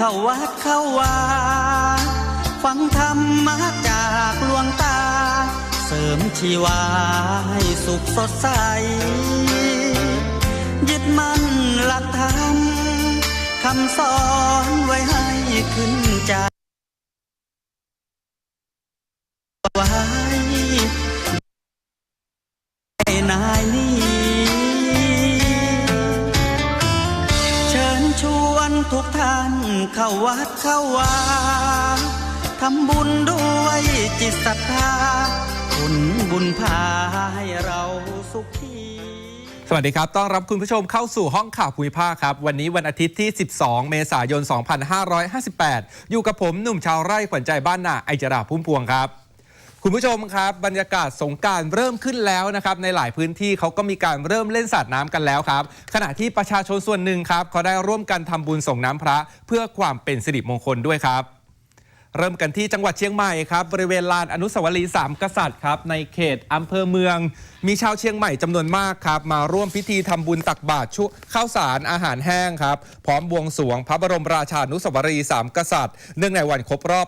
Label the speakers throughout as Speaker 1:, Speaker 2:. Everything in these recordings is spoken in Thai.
Speaker 1: เข้าวัดเข้าวาฟังธรรมะจากหลวงตา เสริมชีวาให้สุขสดใส ยึดมั่นหลักธรรมคำสอนไว้ให้ขึ้นใจไว้ในายนี้ ทุกท่านเข้าวัดเข้าวาทำบุญด้วยจิตศรัทธาผลบุญพาให้เราสุขี
Speaker 2: สวัสดีครับ ต้อนรับคุณผู้ชมเข้าสู่ห้องข่าวภูมิภาคครับ วันนี้วันอาทิตย์ที่ 12 เมษายน 2558 อยู่กับผมหนุ่มชาวไร่ขวัญใจบ้านนาไอจราพุ่มพวงครับ คุณผู้ชมครับ บรรยากาศสงการเริ่มขึ้นแล้วนะครับ ในหลายพื้นที่เขาก็มีการเริ่มเล่นสาดน้ำกันแล้วครับ ขณะที่ประชาชนส่วนหนึ่งครับเขาได้ร่วมกันทำบุญส่งน้ำพระ เพื่อความเป็นสิริมงคลด้วยครับ เริ่มกันที่จังหวัดเชียงใหม่ครับ บริเวณลานอนุสาวรีย์สามกษัตริย์ครับในเขตอำเภอเมืองมีชาวเชียงใหม่จำนวนมากครับ มาร่วมพิธีทำบุญตักบาตรชุข้าวสารอาหารแห้งครับ พร้อมบวงสรวงพระบรมราชานุสาวรีย์สามกษัตริย์ เนื่องในวันครบรอบ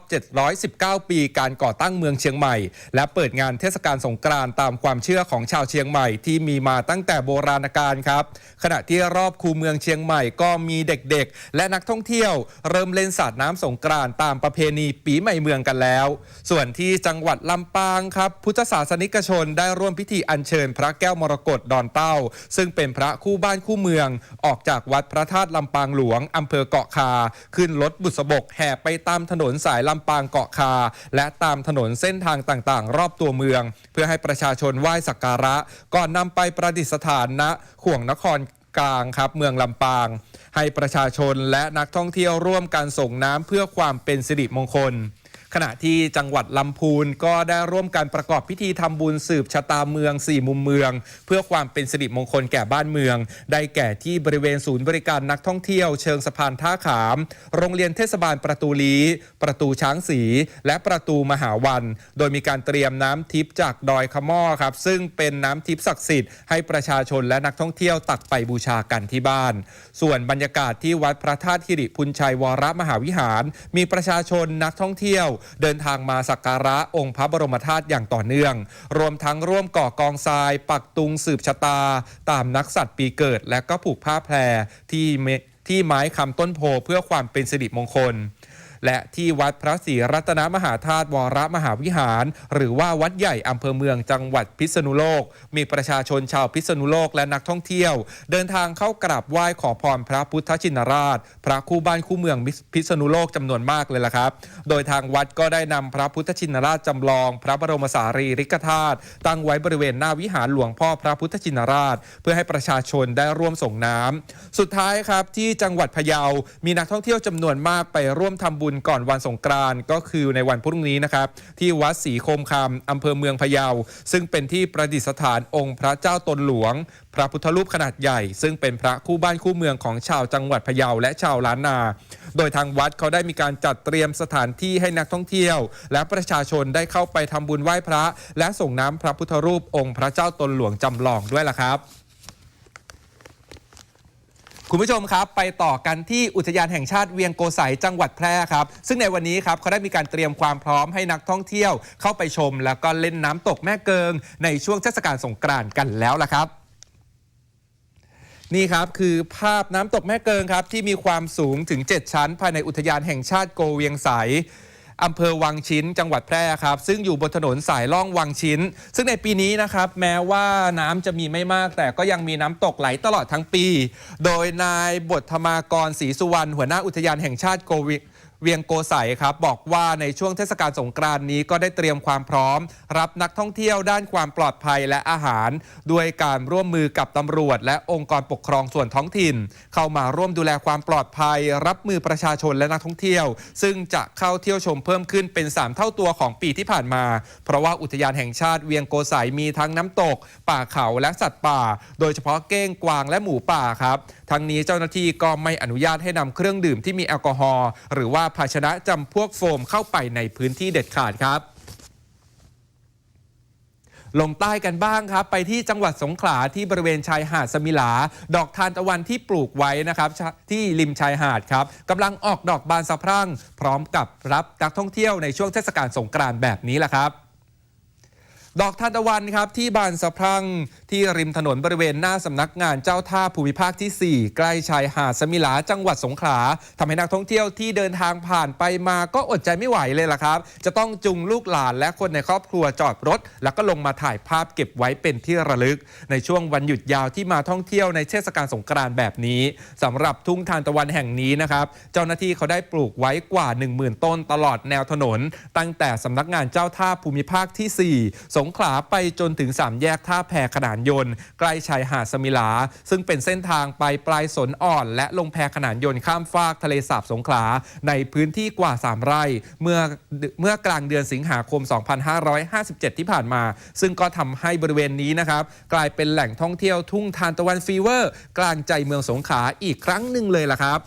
Speaker 2: 719 ปีการก่อตั้งเมืองเชียงใหม่ และเปิดงานเทศกาลสงกรานต์ตามความเชื่อของชาวเชียงใหม่ที่มีมาตั้งแต่โบราณกาลครับ ขณะที่รอบคูเมืองเชียงใหม่ก็มีเด็กๆ และนักท่องเที่ยว เริ่มเล่นสาดน้ำสงกรานต์ตามประเพณีปีใหม่เมืองกันแล้ว ส่วนที่จังหวัดลำปางครับ พุทธศาสนิกชนได้ร่วมพิธีอัญเชิญพระแก้วมรกตดอนเต้า ซึ่งเป็นพระคู่บ้านคู่เมือง ออกจากวัดพระธาตุลำปางหลวงอำเภอเกาะคา ขึ้นรถบุษบกแห่ไปตามถนนสายลำปางเกาะคา และตามถนนเส้นทางต่างๆ รอบตัวเมือง เพื่อให้ประชาชนไหว้สักการะ ก่อนนำไปประดิษฐานณข่วงนครกลางครับเมืองลำปาง ให้ประชาชนและนักท่องเที่ยวร่วมกันส่งน้ำเพื่อความเป็นสิริมงคล ขณะที่จังหวัดลำพูนก็ได้ร่วมกันประกอบพิธีทำบุญสืบชะตาเมือง 4 มุมเมือง เพื่อความเป็นสิริมงคลแก่บ้านเมือง ได้แก่ที่บริเวณศูนย์บริการนักท่องเที่ยวเชิงสะพานท่าขาม โรงเรียนเทศบาลประตูลีประตูช้างสี และประตูมหาวัน โดยมีการเตรียมน้ำทิพย์จากดอยขม้อครับ ซึ่งเป็นน้ำทิพย์ศักดิ์สิทธิ์ให้ประชาชนและนักท่องเที่ยวตักไปบูชากันที่บ้าน ส่วนบรรยากาศที่วัดพระธาตุคิริพุนชัยวรมหาวิหาร มีประชาชนนักท่องเที่ยวเดินทางมาสักการะองค์พระบรมธาตุอย่างต่อเนื่อง รวมทั้งร่วมก่อกองทราย ปักตุงสืบชะตา ตามนักสัตว์ปีเกิด และก็ผูกผ้าแพรที่ที่ไม้คำต้นโพเพื่อความเป็นสิริมงคล และที่วัดพระศรีรัตนมหาธาตุวรมหาวิหาร หรือว่าวัดใหญ่อำเภอเมืองจังหวัดพิษณุโลก มีประชาชนชาวพิษณุโลกและนักท่องเที่ยว เดินทางเข้ากราบไหว้ขอพรพระพุทธชินราช พระคู่บ้านคู่เมืองพิษณุโลกจำนวนมากเลยล่ะครับ โดยทางวัดก็ได้นำพระพุทธชินราชจำลอง พระบรมสารีริกธาตุตั้งไว้บริเวณหน้าวิหารหลวงพ่อพระพุทธชินราช เพื่อให้ประชาชนได้ร่วมส่งน้ำสุดท้ายครับที่จังหวัดพะเยา มีนักท่องเที่ยวจำนวนมากไปร่วมทำบุญก่อนวันสงกรานต์ก็คือในวันพรุ่งนี้นะครับ ที่วัดศรีโคมคำอำเภอเมืองพะเยา ซึ่งเป็นที่ประดิษฐานองค์พระเจ้าตนหลวง พระพุทธรูปขนาดใหญ่ ซึ่งเป็นพระคู่บ้านคู่เมืองของชาวจังหวัดพะเยาและชาวล้านนา โดยทางวัดเขาได้มีการจัดเตรียมสถานที่ให้นักท่องเที่ยว และประชาชนได้เข้าไปทำบุญไหว้พระ และส่งน้ำพระพุทธรูปองค์พระเจ้าตนหลวงจำลองด้วยล่ะครับ คุณผู้ชมครับ ไปต่อกันที่อุทยานแห่งชาติเวียงโกไสจังหวัดแพร่ครับ ซึ่งในวันนี้ครับเขาได้มีการเตรียมความพร้อมให้นักท่องเที่ยว เข้าไปชม แล้วก็เล่นน้ำตกแม่เกิง ในช่วงเทศกาลสงกรานต์กันแล้วล่ะครับนี่ครับ คือภาพน้ำตกแม่เกิงครับ ที่มีความสูงถึง 7 ชั้น ภายในอุทยานแห่งชาติโกเวียงไส อำเภอวังชิ้น จังหวัดแพร่ครับ ซึ่งอยู่บนถนนสายล่องวังชิ้น ซึ่งในปีนี้นะครับ แม้ว่าน้ำจะมีไม่มาก แต่ก็ยังมีน้ำตกไหลตลอดทั้งปี โดยนายบทธมากรศรีสุวรรณหัวหน้าอุทยานแห่งชาติโกวิ เวียงโกไสครับบอกว่าในช่วงเทศกาลสงกรานต์นี้ก็ได้เตรียมความพร้อม รับนักท่องเที่ยวด้านความปลอดภัยและอาหาร ด้วยการร่วมมือกับตำรวจ และองค์กรปกครองส่วนท้องถิ่น เข้ามาร่วมดูแลความปลอดภัย รับมือประชาชนและนักท่องเที่ยว ซึ่งจะเข้าเที่ยวชมเพิ่มขึ้นเป็น 3 เท่าตัวของปีที่ผ่านมา เพราะว่าอุทยานแห่งชาติเวียงโกไสมีทั้งน้ำตก ป่าเขาและสัตว์ป่า โดยเฉพาะเก้งกวางและหมูป่าครับ ทั้งนี้เจ้าหน้าที่ก็ไม่อนุญาตให้นำเครื่องดื่มที่มีแอลกอฮอล์หรือว่าภาชนะจำพวกโฟมเข้าไปในพื้นที่เด็ดขาดครับลงใต้กันบ้างครับ ไปที่จังหวัดสงขลาที่บริเวณชายหาดสมิลา ดอกทานตะวันที่ปลูกไว้นะครับ ที่ริมชายหาดครับกำลังออกดอกบานสะพรั่ง พร้อมกับรับนักท่องเที่ยวในช่วงเทศกาลสงกรานต์แบบนี้แหละครับดอกทานตะวันครับที่บานสะพรั่ง ที่ริมถนนบริเวณหน้าสำนักงานเจ้าท่าภูมิภาคที่ 4 ใกล้ชายหาดสมิลาจังหวัดสงขลาทำให้นักท่องเที่ยวที่เดินทางผ่านไปมาก็อดใจไม่ไหวเลยล่ะครับ จะต้องจุงลูกหลานและคนในครอบครัวจอดรถ แล้วก็ลงมาถ่ายภาพเก็บไว้เป็นที่ระลึก ในช่วงวันหยุดยาวที่มาท่องเที่ยวในเทศกาลสงกรานต์แบบนี้สำหรับทุ่งทานตะวันแห่งนี้นะครับ เจ้าหน้าที่เขาได้ปลูกไว้กว่า 10,000 ต้นตลอดแนวถนน ตั้งแต่สำนักงานเจ้าท่าภูมิภาคที่ 4 สงขลาไปจนถึง3แยกท่าแพขนานยนต์ ใกล้ชายหาดสมิลา ซึ่งเป็นเส้นทางไปปลายสนอ่อน และลงแพขนานยนต์ข้ามฟากทะเลสาบสงขลา ในพื้นที่กว่า 3 ไร่ เมื่อเมื่อกลางเดือนสิงหาคม 2557 ที่ผ่านมา ซึ่งก็ทำให้บริเวณนี้นะครับ กลายเป็นแหล่งท่องเที่ยวทุ่งทานตะวันฟีเวอร์ กลางใจเมืองสงขลาอีกครั้งหนึ่งเลยล่ะครับ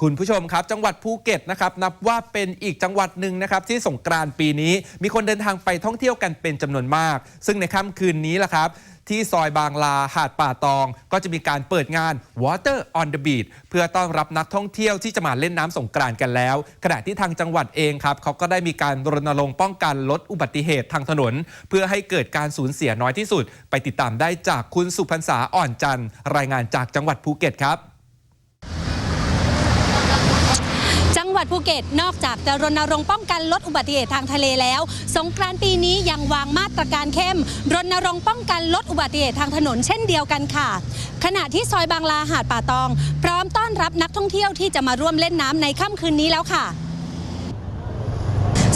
Speaker 2: คุณผู้ชมครับ จังหวัดภูเก็ตนะครับนับว่าเป็นอีกจังหวัดหนึ่งนะครับที่สงกรานต์ปีนี้ มีคนเดินทางไปท่องเที่ยวกันเป็นจำนวนมาก ซึ่งในค่ำคืนนี้ล่ะครับ ที่ซอยบางลาหาดป่าตอง ก็จะมีการเปิดงาน Water on the Beach เพื่อต้อนรับนักท่องเที่ยวที่จะมาเล่นน้ำสงกรานต์กันแล้ว ขณะที่ทางจังหวัดเองครับเขาก็ได้มีการรณรงค์ป้องกันลดอุบัติเหตุทางถนน เพื่อให้เกิดการสูญเสียน้อยที่สุด ไปติดตามได้จากคุณสุพรรษาอ่อนจันทร์รายงานจากจังหวัดภูเก็ตครับ
Speaker 3: จังหวั ดภูเก็ตนอกจากจะรณรงค์ป้องกันลดอุบัติเหตุทางทะเลแล้ว สงกรานต์ปีนี้ยังวางมาตรการเข้ม รณรงค์ป้องกันลดอุบัติเหตุทางถนนเช่นเดียวกันค่ะ ขณะที่ซอยบางลาหาดป่าตอง พร้อมต้อนรับนักท่องเที่ยวที่จะมาร่วมเล่นน้ำในค่ำคืนนี้แล้วค่ะ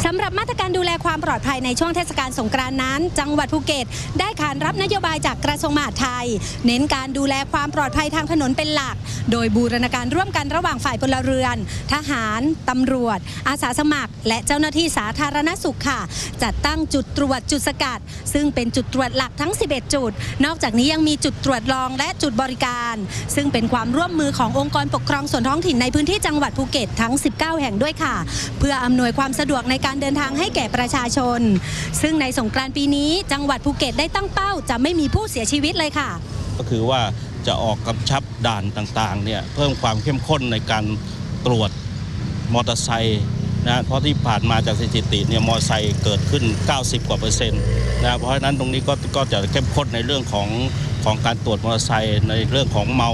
Speaker 3: สำหรับมาตรการดูแลความปลอดภัยในช่วงเทศกาลสงกรานต์นั้น จังหวัดภูเก็ต ได้ขานรับนโยบายจากกระทรวงมหาดไทย เน้นการดูแลความปลอดภัยทางถนนเป็นหลัก โดยบูรณาการร่วมกันระหว่างฝ่ายพลเรือน ทหาร ตำรวจ อาสาสมัคร และเจ้าหน้าที่สาธารณสุขค่ะ จัดตั้งจุดตรวจจุดสกัด ซึ่งเป็นจุดตรวจหลักทั้ง 11 จุด นอกจากนี้ยังมีจุดตรวจรองและจุดบริการ ซึ่งเป็นความร่วมมือขององค์กรปกครองส่วนท้องถิ่นในพื้นที่จังหวัดภูเก็ตทั้ง 19 แห่งด้วยค่ะ เพื่ออำนวยความสะดวกในการการเดินทางให้แก่ประชาชน ซึ่งในสงกรานต์ปีนี้ จังหวัดภูเก็ตได้ตั้งเป้า จะไม่มีผู้เสียชีวิตเลยค่ะ
Speaker 4: ก็คือว่าจะออกกำชับด่านต่างๆเนี่ยเพิ่มความเข้มข้นในการตรวจมอเตอร์ไซค์นะเพราะที่ผ่านมาจากสถิติเนี่ยมอเตอร์ไซค์เกิดขึ้น 90 กว่าเปอร์เซ็นต์นะเพราะฉะนั้นตรงนี้ก็ก็จะเข้มข้นในเรื่องของของการตรวจมอเตอร์ไซค์ในเรื่องของเมา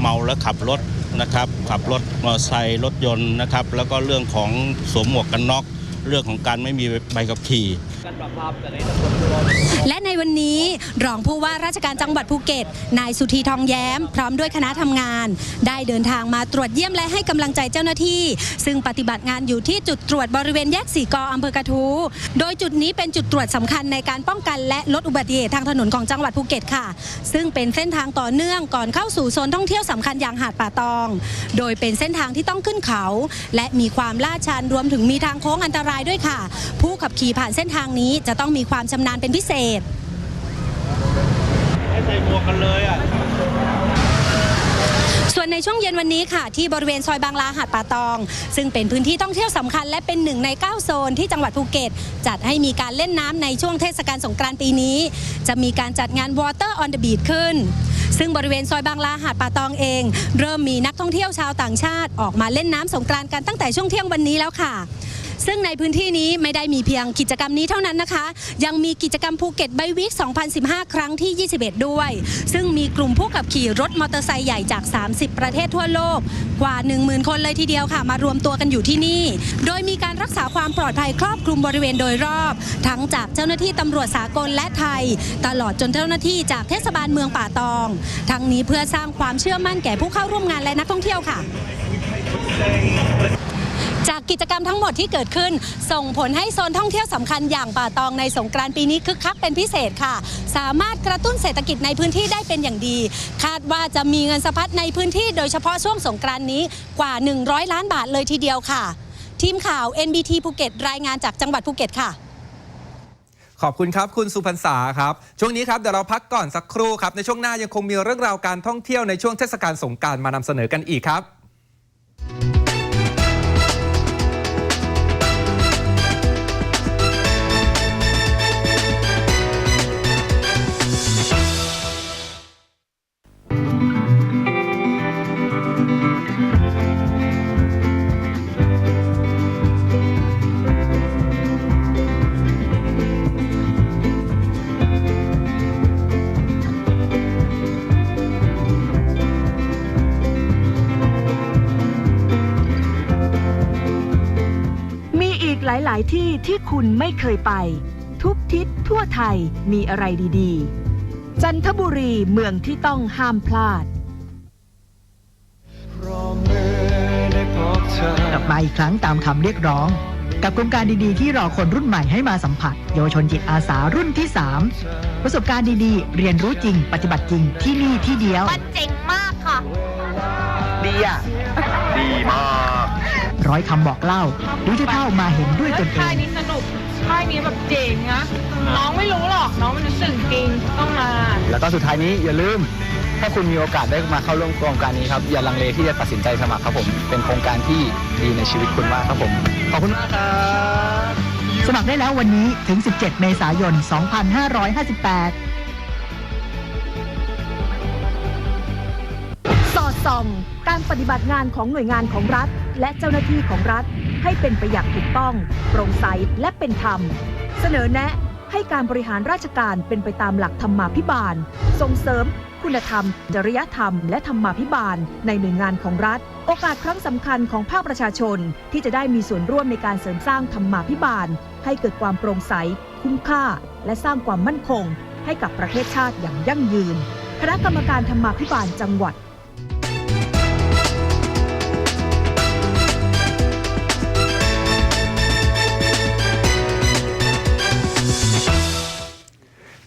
Speaker 4: เมาแล้วขับรถนะครับขับรถมอเตอร์ไซค์รถยนต์นะครับแล้วก็เรื่องของสวมหมวกกันน็อก เรื่องของการไม่มีใบขับขี่
Speaker 3: และในวันนี้รองผู้ว่าราชการจังหวัดภูเก็ต นายสุธีทองแย้ม พร้อมด้วยคณะทำงาน ได้เดินทางมาตรวจเยี่ยมและให้กำลังใจเจ้าหน้าที่ ซึ่งปฏิบัติงานอยู่ที่จุดตรวจบริเวณแยกสีกออำเภอกระทู้โดยจุดนี้เป็นจุดตรวจสำคัญในการป้องกันและลดอุบัติเหตุทางถนนของจังหวัดภูเก็ตค่ะ ซึ่งเป็นเส้นทางต่อเนื่องก่อนเข้าสู่โซนท่องเที่ยวสำคัญอย่างหาดป่าตอง โดยเป็นเส้นทางที่ต้องขึ้นเขา และมีความลาดชันรวมถึงมีทางโค้งอันตรายด้วยค่ะ ผู้ขับขี่ผ่านเส้นทางนี้จะต้องมีความชำนาญเป็นพิเศษ
Speaker 4: ให้ใส่หมวกกันเลยอะ
Speaker 3: ส่วนในช่วงเย็นวันนี้ค่ะ ที่บริเวณซอยบางลาหาดป่าตอง ซึ่งเป็นพื้นที่ท่องเที่ยวสำคัญ และเป็นหนึ่งใน 9 โซนที่จังหวัดภูเก็ต จัดให้มีการเล่นน้ำในช่วงเทศกาลสงกรานต์ปีนี้ จะมีการจัดงาน Water on the Beach ขึ้น ซึ่งบริเวณซอยบางลาหาดป่าตองเอง เริ่มมีนักท่องเที่ยวชาวต่างชาติออกมาเล่นน้ำสงกรานต์กันตั้งแต่ช่วงเที่ยงวันนี้แล้วค่ะ ซึ่งในพื้นที่นี้ไม่ได้มีเพียงกิจกรรมนี้เท่านั้นนะคะ ยังมีกิจกรรมภูเก็ตไบวิก2015 ครั้งที่ 21 ด้วย ซึ่งมีกลุ่มผู้ขับขี่รถมอเตอร์ไซค์ใหญ่จาก 30 ประเทศทั่วโลก กว่า 10,000 คนเลยทีเดียวค่ะ มารวมตัวกันอยู่ที่นี่ โดยมีการรักษาความปลอดภัยครอบคลุมบริเวณโดยรอบ ทั้งจากเจ้าหน้าที่ตำรวจสากลและไทย ตลอดจนเจ้าหน้าที่จากเทศบาลเมืองป่าตอง ทั้งนี้เพื่อสร้างความเชื่อมั่นแก่ผู้เข้าร่วมงานและนักท่องเที่ยวค่ะ กิจกรรมทั้งหมดที่เกิดขึ้น ส่งผลให้โซนท่องเที่ยวสำคัญอย่างป่าตองในสงกรานต์ปีนี้คึกคักเป็นพิเศษค่ะ สามารถกระตุ้นเศรษฐกิจในพื้นที่ได้เป็นอย่างดี คาดว่าจะมีเงินสะพัดในพื้นที่โดยเฉพาะช่วงสงกรานต์นี้กว่า 100 ล้านบาทเลยทีเดียวค่ะ ทีมข่าว NBT ภูเก็ตรายงานจากจังหวัดภูเก็ตค่ะ
Speaker 2: ขอบคุณครับคุณสุพรรษาครับ ช่วงนี้ครับเดี๋ยวเราพักก่อนสักครู่ครับ ในช่วงหน้ายังคงมีเรื่องราวการท่องเที่ยวในช่วงเทศกาลสงกรารมานำเสนอกันอีกครับา
Speaker 5: ยๆที่ที่คุณไม่เคยไป ทุกทิศทั่วไทยมีอะไรดีๆ จันทบุรีเมืองที่ต้องห้ามพลาด
Speaker 6: กลับมาอีกครั้งตามคำเรียกร้อง กับโครงการดีๆ ที่รอคนรุ่นใหม่ให้มาสัมผัส เยาวชนจิตอาสารุ่นที่ 3 ประสบการณ์ดีๆ เรียนรู้จริง ปฏิบัติจริงที่นี่ที่เดียว
Speaker 7: มันเจ๋งมากค่ะ
Speaker 8: ดีอะ ดีมาก
Speaker 6: ร้อยคำบอกเล่ารู้เท่ามาเห็นด้วยตนเอ
Speaker 9: ค่าย
Speaker 6: ง
Speaker 9: นี้สนุกค่ายนี้แบบเจ๋งนะน้องไม่รู้หรอกน้องมันจะสึ่งจริงต้องมา
Speaker 8: แล้วก็สุดท้ายนี้อย่าลืม ถ้าคุณมีโอกาสได้มาเข้าร่วมโครงการนี้ครับอย่าลังเลที่จะตัดสินใจสมัครครับผม เป็นโครงการที่ดีในชีวิตคุณมากครับผม ขอบคุณมากครับ
Speaker 6: สมัครได้แล้ววันนี้ถึง 17 เมษายน 2558
Speaker 5: สอดส่องการปฏิบัติงานของหน่วยงานของรัฐ และเจ้าหน้าที่ของรัฐให้เป็นไปอย่างถูกต้อง โปร่งใสและเป็นธรรม เสนอแนะให้การบริหารราชการเป็นไปตามหลักธรรมาภิบาล ส่งเสริม คุณธรรม จริยธรรม และธรรมาภิบาล ในหน่วยงานของรัฐ โอกาสครั้งสำคัญของภาคประชาชน ที่จะได้มีส่วนร่วมในการเสริมสร้างธรรมาภิบาล ให้เกิดความโปร่งใส คุ้มค่า และสร้างความมั่นคง ให้กับประเทศชาติอย่างยั่งยืน คณะกรรมการธรรมาภิบาลจังหวัด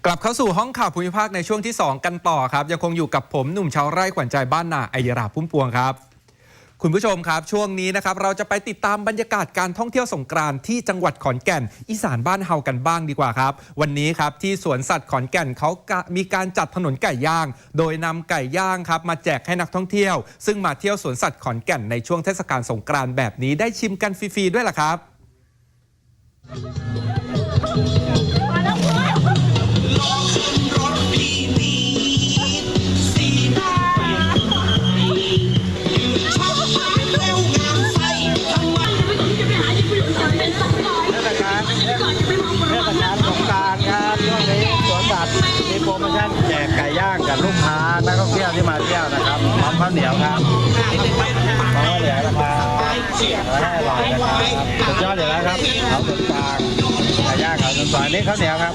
Speaker 2: กลับเข้าสู่ห้องข่าวภูมิภาคในช่วงที่ 2 กันต่อครับ ยังคงอยู่กับผมหนุ่มชาวไร่ขวัญใจบ้านนาไอยราพุ่มพวงครับ คุณผู้ชมครับช่วงนี้นะครับเราจะไปติดตามบรรยากาศการท่องเที่ยวสงกรานต์ที่จังหวัดขอนแก่น อีสานบ้านเฮากันบ้างดีกว่าครับ วันนี้ครับที่สวนสัตว์ขอนแก่นเขามีการจัดถนนไก่ย่าง โดยนำไก่ย่างครับมาแจกให้นักท่องเที่ยว ซึ่งมาเที่ยวสวนสัตว์ขอนแก่นในช่วงเทศกาลสงกรานต์แบบนี้ได้ชิมกันฟรีๆด้ว
Speaker 8: ยล่ะครับ ก่ย่งนี่ข้าวเหนียวครับ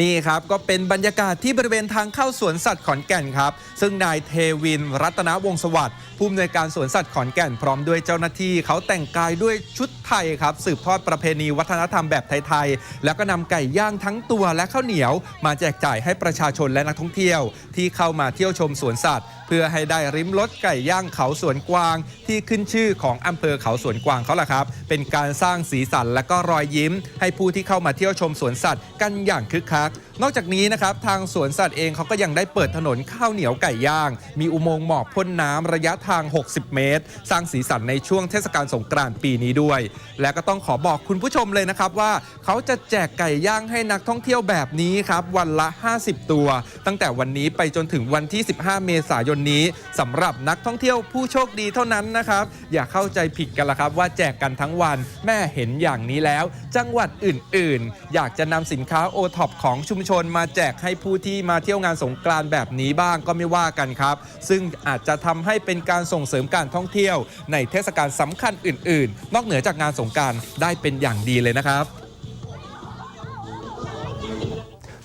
Speaker 2: นี่ครับก็เป็นบรรยากาศที่บริเวณทางเข้าสวนสัตว์ขอนแก่นครับ ซึ่งนายเทวิน รัตนวงศวัสดิ์ผู้อำนวยการสวนสัตว์ขอนแก่นพร้อมด้วยเจ้าหน้าที่ เขาแต่งกายด้วยชุดไทยครับ สืบทอดประเพณีวัฒนธรรมแบบไทยๆ แล้วก็นำไก่ย่างทั้งตัวและข้าวเหนียว มาแจกจ่ายให้ประชาชนและนักท่องเที่ยว ที่เข้ามาเที่ยวชมสวนสัตว์ เพื่อให้ได้ริมรสไก่ย่างเขาสวนกวาง ที่ขึ้นชื่อของอำเภอเขาสวนกวางเขาล่ะครับ เป็นการสร้างสีสันและก็รอยยิ้ม ให้ผู้ที่เข้ามาเที่ยวชมสวนสัตว์กันอย่างคึกคัก นอกจากนี้นะครับทางสวนสัตว์เองเขาก็ยังได้เปิดถนนข้าวเหนียวไก่ย่าง มีอุโมงค์หมอกพ่นน้ำระยะทาง 60 เมตร สร้างสีสันในช่วงเทศกาลสงกรานต์ปีนี้ด้วย และก็ต้องขอบอกคุณผู้ชมเลยนะครับว่าเขาจะแจกไก่ย่างให้นักท่องเที่ยวแบบนี้ครับวันละ 50 ตัว ตั้งแต่วันนี้ไปจนถึงวันที่ 15 เมษายนนี้สำหรับนักท่องเที่ยวผู้โชคดีเท่านั้นนะครับอย่าเข้าใจผิดกันละครับ ว่าแจกกันทั้งวันแม่เห็นอย่างนี้แล้ว จังหวัดอื่น ๆ อยากจะนำสินค้าโอท็อปของชุมชนมาแจกให้ผู้ที่มาเที่ยวงานสงกรานต์แบบนี้บ้างก็ไม่ว่ากันครับ ซึ่งอาจจะทำให้เป็นการส่งเสริมการท่องเที่ยว ในเทศกาลสำคัญอื่น ๆ นอกเหนือจากงานสงกรานได้เป็นอย่างดีเลยนะครับ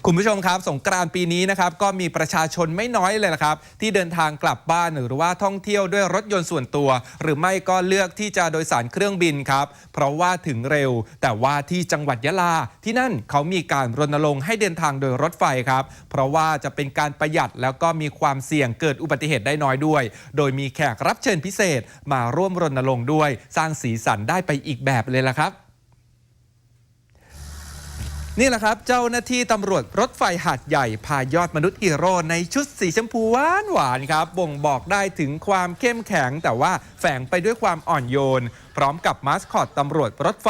Speaker 2: คุณผู้ชมครับ สงกรานต์ปีนี้นะครับก็มีประชาชนไม่น้อยเลยละครับ ที่เดินทางกลับบ้านหรือว่าท่องเที่ยวด้วยรถยนต์ส่วนตัว หรือไม่ก็เลือกที่จะโดยสารเครื่องบินครับ เพราะว่าถึงเร็ว แต่ว่าที่จังหวัดยะลา ที่นั่นเขามีการรณรงค์ให้เดินทางโดยรถไฟครับ เพราะว่าจะเป็นการประหยัดแล้วก็มีความเสี่ยงเกิดอุบัติเหตุได้น้อยด้วย โดยมีแขกรับเชิญพิเศษมาร่วมรณรงค์ด้วย สร้างสีสันได้ไปอีกแบบเลยละครับ นี่แหละครับ เจ้าหน้าที่ตำรวจรถไฟหาดใหญ่พายอดมนุษย์อีโร่ในชุดสีชมพูหวานหวานๆครับ บ่งบอกได้ถึงความเข้มแข็งแต่ว่าแฝงไปด้วยความอ่อนโยน พร้อมกับมาสคอตตำรวจรถไฟ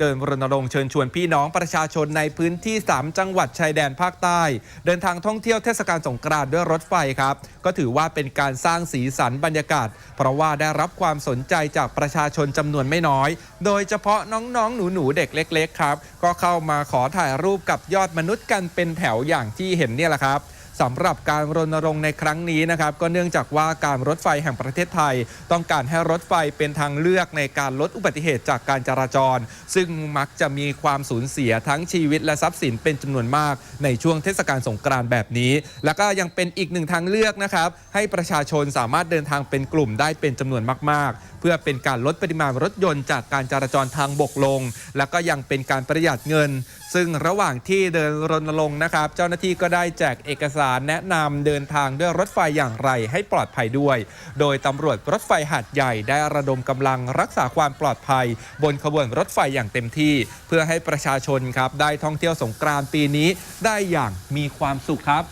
Speaker 2: เดินรณรงค์เชิญชวนพี่น้องประชาชนในพื้นที่ 3 จังหวัดชายแดนภาคใต้ เดินทางท่องเที่ยวเทศกาลสงกรานต์ด้วยรถไฟครับ ก็ถือว่าเป็นการสร้างสีสันบรรยากาศ เพราะว่าได้รับความสนใจจากประชาชนจำนวนไม่น้อย โดยเฉพาะน้องๆ หนูๆ เด็กเล็ก ๆ ครับ ก็เข้ามาขอถ่ายรูปกับยอดมนุษย์กันเป็นแถวอย่างที่เห็นเนี่ยแหละครับ สำหรับการรณรงค์ในครั้งนี้นะครับก็เนื่องจากว่าการรถไฟแห่งประเทศไทย ต้องการให้รถไฟเป็นทางเลือกในการลดอุบัติเหตุจากการจราจร ซึ่งมักจะมีความสูญเสียทั้งชีวิตและทรัพย์สินเป็นจำนวนมากในช่วงเทศกาลสงกรานต์แบบนี้ แล้วก็ยังเป็นอีกหนึ่งทางเลือกนะครับ ให้ประชาชนสามารถเดินทางเป็นกลุ่มได้เป็นจำนวนมาก ๆ เพื่อเป็นการลดปริมาณรถยนต์จากการจราจรทางบกลง แล้วก็ยังเป็นการประหยัดเงิน ซึ่งระหว่างที่เดินรณรงค์นะครับ เจ้าหน้าที่ก็ได้แจกเอกสารแนะนำเดินทางด้วยรถไฟอย่างไรให้ปลอดภัยด้วย โดยตำรวจรถไฟหาดใหญ่ได้ระดมกำลังรักษาความปลอดภัย บนขบวนรถไฟอย่างเต็มที่ เพื่อให้ประชาชนครับได้ท่องเที่ยวสงกรานต์ปีนี้ได้อย่างมีความสุขครับ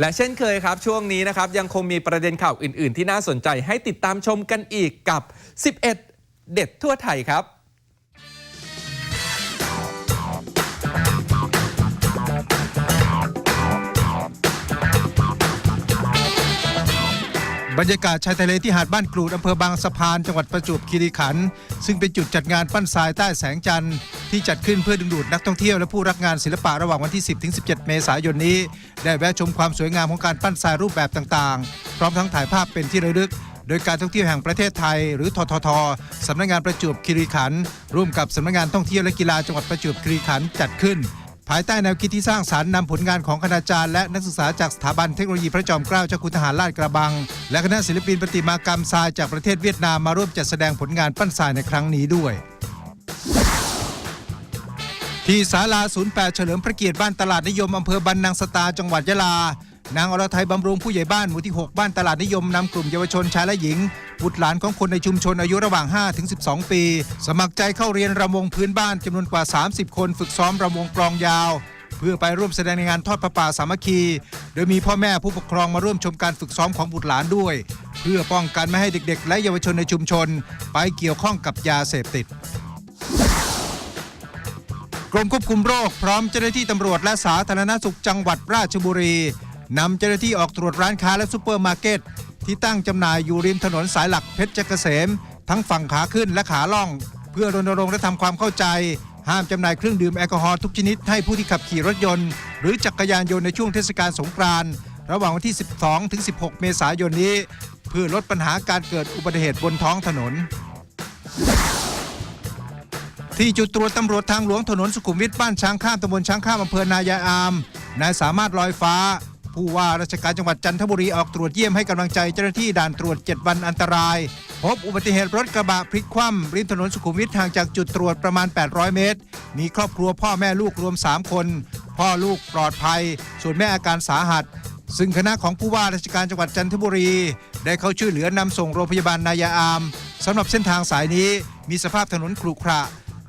Speaker 2: และเช่นเคยครับ ช่วงนี้นะครับ ยังคงมีประเด็นข่าวอื่น ๆ ที่น่าสนใจให้ติดตามชมกันอีกกับ 11 เด็ดทั่วไทยครับ
Speaker 7: บรรยากาศชายทะเลที่หาดบ้านกรูดอำเภอบางสะพานจังหวัดประจวบคีรีขันธ์ซึ่งเป็นจุดจัดงานปั้นทรายใต้แสงจันทร์ที่จัดขึ้นเพื่อดึงดูดนักท่องเที่ยวและผู้รักงานศิลปะระหว่างวันที่ 10 ถึง 17 เมษายนนี้ ได้แวะชมความสวยงามของการปั้นทรายรูปแบบต่างๆ พร้อมทั้งถ่ายภาพเป็นที่ระลึกโดยการท่องเที่ยวแห่งประเทศไทย หรือทททสำนักงานประจวบคีรีขันธ์ร่วมกับสำนักงานท่องเที่ยวและกีฬาจังหวัดประจวบคีรีขันธ์จัดขึ้น ภายใต้แนวคิดที่สร้างสารรค์นำผลงานของคณาจารย์และนักศึกษาจากสถาบันเทคโนโลยีพระจอมเกล้าเจ้าคุณทหารลาดกระบัง และคณะศิลปินประติมากรรมทรายจากประเทศเวียดนามมาร่วมจัดแสดงผลงานปั้นทรายในครั้งนี้ด้วย ที่ศาลา 08 เฉลิมพระเกียรติบ้านตลาดนิยมอำเภอบันนังสตาจังหวัดยะลา นางอรไทยบำรุงผู้ใหญ่บ้านหมู่ที่ 6 บ้านตลาดนิยมนำกลุ่มเยาวชนชายและหญิง บุตรหลานของคนในชุมชนอายุระหว่าง5ถึง12 ปี สมัครใจเข้าเรียนรำวงพื้นบ้านจำนวนกว่า 30 คนฝึกซ้อมรำวงกลองยาว เพื่อไปร่วมแสดงในงานทอดพระป่าสามัคคี โดยมีพ่อแม่ผู้ปกครองมาร่วมชมการฝึกซ้อมของบุตรหลานด้วย เพื่อป้องกันไม่ให้เด็ก ๆ และเยาวชนในชุมชน ไปเกี่ยวข้องกับยาเสพติดกรมควบคุมโรคพร้อมเจ้าหน้าที่ตำรวจและสาธารณสุขจังหวัดราชบุรี นำเจ้าหน้าที่ออกตรวจร้านค้าและซูเปอร์มาร์เก็ต ที่ตั้งจำหน่ายอยู่ริมถนนสายหลักเพชรเกษม ทั้งฝั่งขาขึ้นและขาล่อง เพื่อรณรงค์และทำความเข้าใจ ห้ามจำหน่ายเครื่องดื่มแอลกอฮอล์ทุกชนิดให้ผู้ที่ขับขี่รถยนต์ หรือจักรยานยนต์ในช่วงเทศกาลสงกรานต์ระหว่างวันที่ 12 ถึง 16 เมษายนนี้ เพื่อลดปัญหาการเกิดอุบัติเหตุบนท้องถนน ที่จุดตรวจตำรวจทางหลวงถนนสุขุมวิทบ้านช้างข้ามตำบลช้างข้ามอำเภอนายายอามนายสามารถลอยฟ้า ผู้ว่าราชการจังหวัดจันทบุรีออกตรวจเยี่ยมให้กำลังใจเจ้าหน้าที่ด่านตรวจ 7 วันอันตราย พบอุบัติเหตุรถกระบะพลิกคว่ำริมถนนสุขุมวิทห่างจากจุดตรวจประมาณ 800 เมตร มีครอบครัวพ่อแม่ลูกรวม 3 คน พ่อลูกปลอดภัย ส่วนแม่อาการสาหัส ซึ่งคณะของผู้ว่าราชการจังหวัดจันทบุรี ได้เข้าช่วยเหลือนำส่งโรงพยาบาลนายาอามสำหรับเส้นทางสายนี้มีสภาพถนนขรุขระ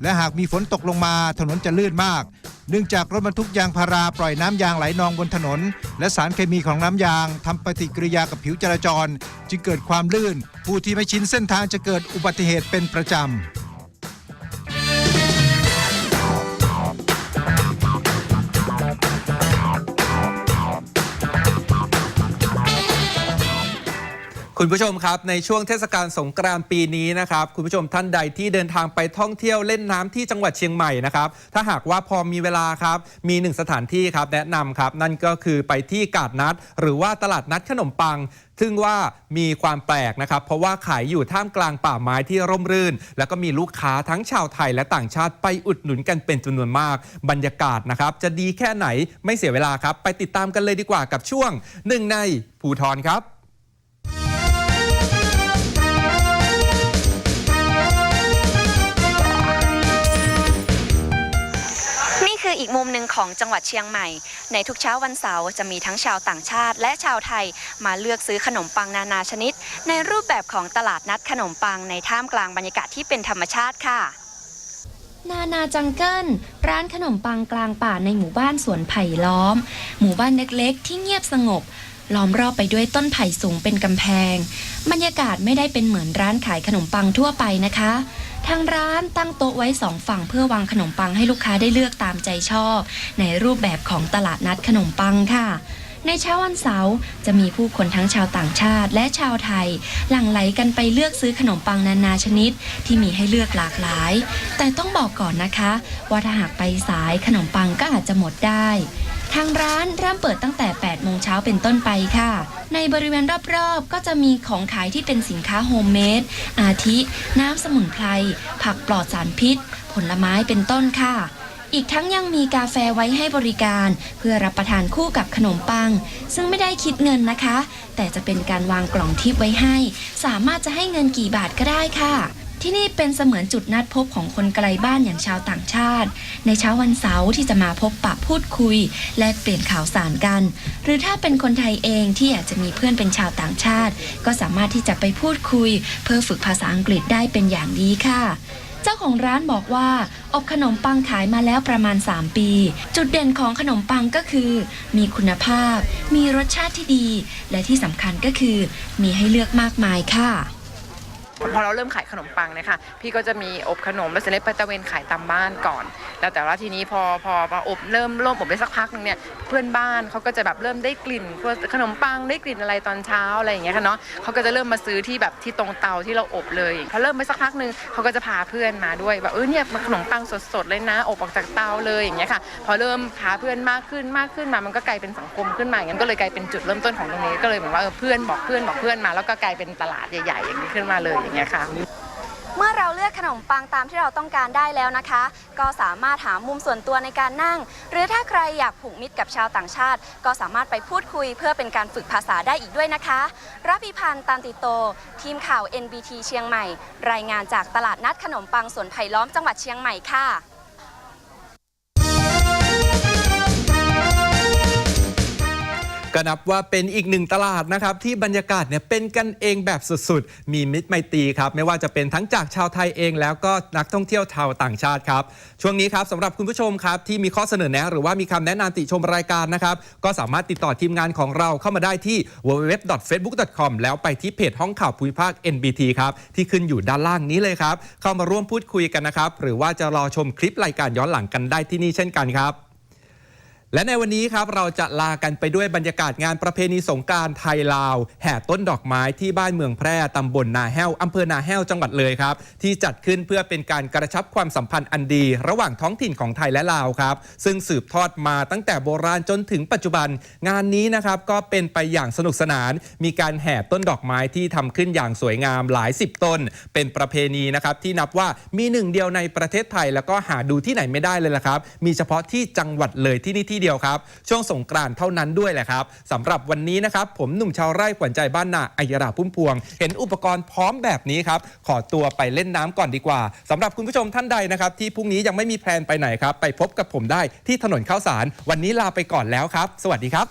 Speaker 7: และหากมีฝนตกลงมาถนนจะลื่นมาก เนื่องจากรถบรรทุกยางพาราปล่อยน้ำยางไหลนองบนถนน และสารเคมีของน้ำยางทำปฏิกิริยากับผิวจราจร จึงเกิดความลื่น ผู้ที่ไม่ชินเส้นทางจะเกิดอุบัติเหตุเป็นประจำ
Speaker 2: คุณผู้ชมครับ ในช่วงเทศกาลสงกรานต์ปีนี้นะครับ คุณผู้ชมท่านใดที่เดินทางไปท่องเที่ยวเล่นน้ำที่จังหวัดเชียงใหม่นะครับ ถ้าหากว่าพอมีเวลาครับ มีหนึ่งสถานที่ครับแนะนำครับ นั่นก็คือไปที่กาดนัด หรือว่าตลาดนัดขนมปังซึ่งว่ามีความแปลกนะครับ เพราะว่าขายอยู่ท่ามกลางป่าไม้ที่ร่มรื่น แล้วก็มีลูกค้าทั้งชาวไทยและต่างชาติไปอุดหนุนกันเป็นจำนวนมาก บรรยากาศนะครับ จะดีแค่ไหนไม่เสียเวลาครับ ไปติดตามกันเลยดีกว่ากับช่วงหนึ่งในภูทรครับ
Speaker 10: อีกมุมหนึ่งของจังหวัดเชียงใหม่ ในทุกเช้าวันเสาร์จะมีทั้งชาวต่างชาติ และชาวไทยมาเลือกซื้อขนมปังนานาชนิด ในรูปแบบของตลาดนัดขนมปังในท่ามกลางบรรยากาศที่เป็นธรรมชาติค่ะ
Speaker 11: นานาจังเกิลร้านขนมปังกลางป่าในหมู่บ้านสวนไผ่ล้อม หมู่บ้านเล็กๆ ที่เงียบสงบ ล้อมรอบไปด้วยต้นไผ่สูงเป็นกำแพง บรรยากาศไม่ได้เป็นเหมือนร้านขายขนมปังทั่วไปนะคะ ทางร้านตั้งโต๊ะไว้สองฝั่งเพื่อวางขนมปังให้ลูกค้าได้เลือกตามใจชอบ ในรูปแบบของตลาดนัดขนมปังค่ะ ในเช้าวันเสาร์จะมีผู้คนทั้งชาวต่างชาติและชาวไทย หลั่งไหลกันไปเลือกซื้อขนมปังนานาชนิด ที่มีให้เลือกหลากหลาย แต่ต้องบอกก่อนนะคะ ว่าถ้าหากไปสายขนมปังก็อาจจะหมดได้ ทางร้านเริ่มเปิดตั้งแต่ 8 โมงเช้าเป็นต้นไปค่ะ ในบริเวณรอบๆ ก็จะมีของขายที่เป็นสินค้าโฮมเมด อาทิ น้ำสมุนไพร ผักปลอดสารพิษ ผลไม้เป็นต้นค่ะ อีกทั้งยังมีกาแฟไว้ให้บริการ เพื่อรับประทานคู่กับขนมปัง ซึ่งไม่ได้คิดเงินนะคะ แต่จะเป็นการวางกล่องทิปไว้ให้ สามารถจะให้เงินกี่บาทก็ได้ค่ะ ที่นี่เป็นเสมือนจุดนัดพบของคนไกลบ้านอย่างชาวต่างชาติ ในเช้าวันเสาร์ที่จะมาพบปะพูดคุย แลกเปลี่ยนข่าวสารกัน หรือถ้าเป็นคนไทยเองที่อยากจะมีเพื่อนเป็นชาวต่างชาติ ก็สามารถที่จะไปพูดคุย เพื่อฝึกภาษาอังกฤษได้เป็นอย่างดีค่ะเจ้าของร้านบอกว่า อบขนมปังขายมาแล้วประมาณ 3 ปี จุดเด่นของขนมปังก็คือ มีคุณภาพ มีรสชาติที่ดี และที่สำคัญก็คือ มีให้เลือกมากมายค่ะ
Speaker 9: พอเราเริ่มขายขนมปังเนี่ยค่ะพี่ก็จะมีอบขนมแล้วเสร็จแล้วไปตะเวนขายตามบ้านก่อน แล้วแต่ว่าทีนี้พอพอมาอบเริ่มเริ่มอบได้สักพักหนึงเนี่ยเพื่อนบ้านเขาก็จะแบบเริ่มได้กลิ่นพวกขนมปังได้กลิ่นอะไรตอนเช้าอะไรอย่างเงี้ยค่ะเนาะเขาก็จะเริ่มมาซื้อที่แบบที่ตรงเตาที่เราอบเลยพอเริ่มไปสักพักหนึงเขาก็จะพาเพื่อนมาด้วยแบบเออเนี่ยขนมปังสดๆเลยนะ อบออกจากเตาเลยอย่างเงี้ยค่ะ พอเริ่มพาเพื่อนมากขึ้นมากขึ้นมามันก็กลายเป็นสังคมขึ้นมาอย่างนั้นก็เลยกลายเป็นจุดเริ่มต้นของตรงนี้ก็เลยเหมือนว่าเออเพื่อนบอกเพื่อนบอกเพื่อนมา แล้วก็กลายเป็นตลาดใหญ่ๆอย่างนี้ขึ้นมาเลยอย่างเงี้ยค่ะ
Speaker 10: เมื่อเราเลือกขนมปังตามที่เราต้องการได้แล้วนะคะ ก็สามารถหามุมส่วนตัวในการนั่ง หรือถ้าใครอยากผูกมิตรกับชาวต่างชาติ ก็สามารถไปพูดคุยเพื่อเป็นการฝึกภาษาได้อีกด้วยนะคะรับพิพันธ์ตันติโต ทีมข่าว NBT เชียงใหม่ รายงานจากตลาดนัดขนมปังสวนไผ่ล้อมจังหวัดเชียงใหม่ค่ะ
Speaker 2: ก็นับว่าเป็นอีกหนึ่งตลาดนะครับที่บรรยากาศเนี่ยเป็นกันเองแบบสุดๆ มีมิตรไมตรีครับ ไม่ว่าจะเป็นทั้งจากชาวไทยเองแล้วก็นักท่องเที่ยวชาวต่างชาติครับ ช่วงนี้ครับสำหรับคุณผู้ชมครับ ที่มีข้อเสนอแนะหรือว่ามีคำแนะนำติชมรายการนะครับ ก็สามารถติดต่อทีมงานของเราเข้ามาได้ที่ www.facebook.com แล้วไปที่เพจห้องข่าวภูมิภาค NBT ครับที่ขึ้นอยู่ด้านล่างนี้เลยครับ เข้ามาร่วมพูดคุยกันนะครับ หรือว่าจะรอชมคลิปรายการย้อนหลังกันได้ที่นี่เช่นกันครับ และในวันนี้ครับเราจะลากันไปด้วยบรรยากาศงานประเพณีสงการไทยลาว แห่ต้นดอกไม้ที่บ้านเมืองแพร่ตำบลนาแห้วอำเภอนาแห้วจังหวัดเลยครับ ที่จัดขึ้นเพื่อเป็นการกระชับความสัมพันธ์อันดี ระหว่างท้องถิ่นของไทยและลาวครับ ซึ่งสืบทอดมาตั้งแต่โบราณจนถึงปัจจุบัน งานนี้นะครับก็เป็นไปอย่างสนุกสนาน มีการแห่ต้นดอกไม้ที่ทำขึ้นอย่างสวยงามหลายสิบต้น เป็นประเพณีนะครับที่นับว่ามีหนึ่งเดียวในประเทศไทย แล้วก็หาดูที่ไหนไม่ได้เลยละครับ มีเฉพาะที่จังหวัดเลยที่นี่ที่เดียวครับ ช่วงสงกรานต์เท่านั้นด้วยแหละครับสำหรับวันนี้นะครับ ผมหนุ่มชาวไร่ขวัญใจบ้านนาอัยราพุ่มพวง เห็นอุปกรณ์พร้อมแบบนี้ครับ ขอตัวไปเล่นน้ำก่อนดีกว่าสำหรับคุณผู้ชมท่านใดนะครับ ที่พรุ่งนี้ยังไม่มีแพลนไปไหนครับ ไปพบกับผมได้ที่ถนนข้าวสาร วันนี้ลาไปก่อนแล้วครับ สวัสดีครับ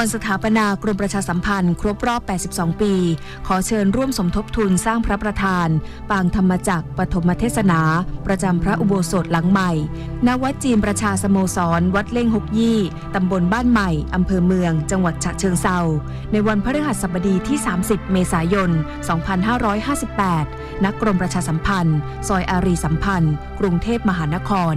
Speaker 5: วันสถาปนากรมประชาสัมพันธ์ครบรอบ 82 ปี ขอเชิญร่วมสมทบทุนสร้างพระประธาน ปางธรรมจักรปฐมเทศนา ประจำพระอุโบสถหลังใหม่ ณ วัดจีนประชาสโมสร วัดเล่งหกยี่ ตำบลบ้านใหม่ อำเภอเมือง จังหวัดฉะเชิงเซาในวันพฤหัสบดีที่ 30 เมษายน 2558ณกรมประชาสัมพันธ์ ซอยอารีสัมพันธ์ กรุงเทพมหานคร